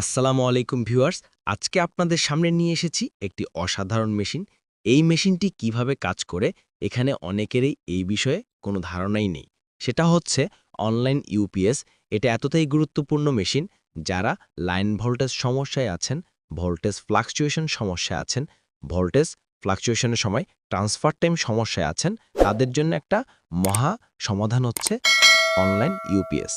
আসসালামু আলাইকুম ভিউয়ার্স, আজকে আপনাদের সামনে নিয়ে এসেছি একটি অসাধারণ মেশিন। এই মেশিনটি কীভাবে কাজ করে এখানে অনেকেরই এই বিষয়ে কোনো ধারণাই নেই। সেটা হচ্ছে অনলাইন ইউপিএস। এটা এতটাই গুরুত্বপূর্ণ মেশিন, যারা লাইন ভোল্টেজ সমস্যায় আছেন, ভোল্টেজ ফ্লাকচুয়েশন সমস্যায় আছেন, ভোল্টেজ ফ্লাকচুয়েশনের সময় ট্রান্সফার টাইম সমস্যায় আছেন, তাদের জন্য একটা মহা সমাধান হচ্ছে অনলাইন ইউপিএস।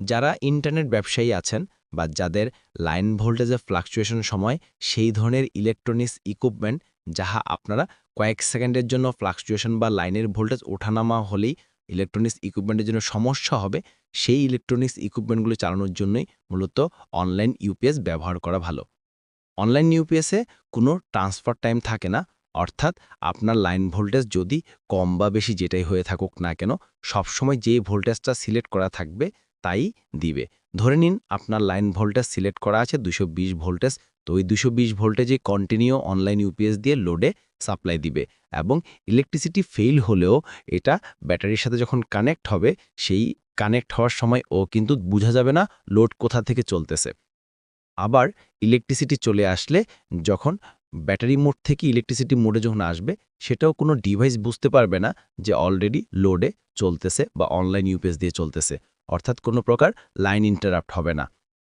যারা ইন্টারনেট ব্যবসায়ী আছেন বা যাদের লাইন ভোল্টেজের ফ্লাকচুয়েশন সময় সেই ধরনের ইলেকট্রনিক্স ইকুইপমেন্ট যাহা আপনারা কয়েক সেকেন্ডের জন্য ফ্লাকচুয়েশন বা লাইনের ভোল্টেজ ওঠানামা হলেই ইলেকট্রনিক্স ইকুইপমেন্টের জন্য সমস্যা হবে, সেই ইলেকট্রনিক্স ইকুইপমেন্টগুলো চালানোর জন্যই মূলত অনলাইন ইউপিএস ব্যবহার করা ভালো। অনলাইন ইউপিএসে কোনো ট্রান্সফার টাইম থাকে না, অর্থাৎ আপনার লাইন ভোল্টেজ যদি কম বা বেশি যেটাই হয়ে থাকুক না কেন, সবসময় যেই ভোল্টেজটা সিলেক্ট করা থাকবে তাই দিবে। ধরে নিন আপনার লাইন ভোল্টেজ সিলেক্ট করা আছে দুশো বিশ ভোল্টেজ, তো ওই দুশো বিশ ভোল্টেজে কন্টিনিউ অনলাইন ইউপিএস দিয়ে লোডে সাপ্লাই দিবে এবং ইলেকট্রিসিটি ফেল হলেও এটা ব্যাটারির সাথে যখন কানেক্ট হবে, সেই কানেক্ট হওয়ার সময় ও কিন্তু বোঝা যাবে না লোড কোথা থেকে চলতেছে। আবার ইলেকট্রিসিটি চলে আসলে যখন ব্যাটারি মোড থেকে ইলেকট্রিসিটি মোডে যখন আসবে, সেটাও কোনো ডিভাইস বুঝতে পারবে না যে অলরেডি লোডে চলতেছে বা অনলাইন ইউপিএস দিয়ে চলতেছে। অর্থাৎ কোনো প্রকার লাইন ইন্টারাপ্ট হবে না।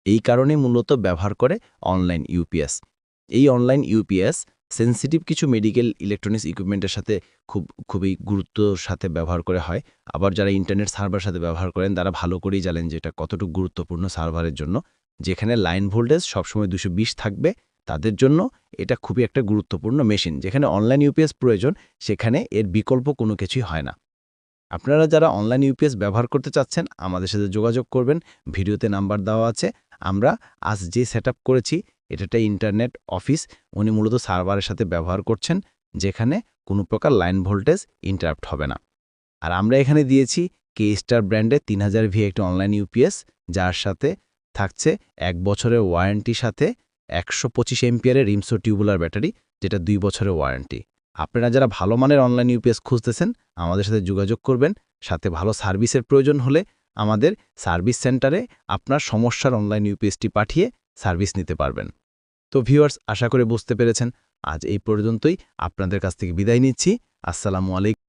এই কারণে মূলত ব্যবহার করে অনলাইন ইউপিএস এই অনলাইন ইউপিএস সেন্সিটিভ কিছু মেডিকেল ইলেকট্রনিক্স ইকুইপমেন্টের সাথে খুব, খুবই গুরুত্বর সাথে ব্যবহার করে হয়। আবার যারা ইন্টারনেট সার্ভার সাথে ব্যবহার করেন, তারা ভালো করেই জানেন যে এটা কতটুকু গুরুত্বপূর্ণ সার্ভারের জন্য। যেখানে লাইন ভোল্টেজ সবসময় দুশো থাকবে, তাদের জন্য এটা খুবই একটা গুরুত্বপূর্ণ মেশিন যেখানে অনলাইন ইউপিএস প্রয়োজন, সেখানে এর বিকল্প কোনো কিছুই হয় না। আপনারা যারা অনলাইন ইউপিএস ব্যবহার করতে চাচ্ছেন, আমাদের সাথে যোগাযোগ করবেন। ভিডিওতে নাম্বার দেওয়া আছে। আমরা আজ যে সেট করেছি এটা একটা ইন্টারনেট অফিস উনি মূলত সার্ভারের সাথে ব্যবহার করছেন, যেখানে কোনো প্রকার লাইন ভোল্টেজ ইন্টারাপ্ট হবে না। আর আমরা এখানে দিয়েছি কে স্টার ব্র্যান্ডের তিন হাজার ভি একটি অনলাইন ইউপিএস যার সাথে থাকছে এক বছরের ওয়ারেন্টির সাথে একশো পঁচিশ এমপিয়ারের রিমসো টিউবুলার ব্যাটারি যেটা দুই বছরের ওয়ারেন্টি আপনারা যারা ভালো মানের অনলাইন ইউপিএস খুঁজতেছেন, আমাদের সাথে যোগাযোগ করবেন। সাথে ভালো সার্ভিসের প্রয়োজন হলে আমাদের সার্ভিস সেন্টারে আপনার সমস্যার অনলাইন ইউপিএসটি পাঠিয়ে সার্ভিস নিতে পারবেন। তো ভিউয়ার্স, আশা করে বুঝতে পেরেছেন। আজ এই পর্যন্তই। আপনাদের কাছ থেকে বিদায় নিচ্ছি। আসসালামু আলাইকুম।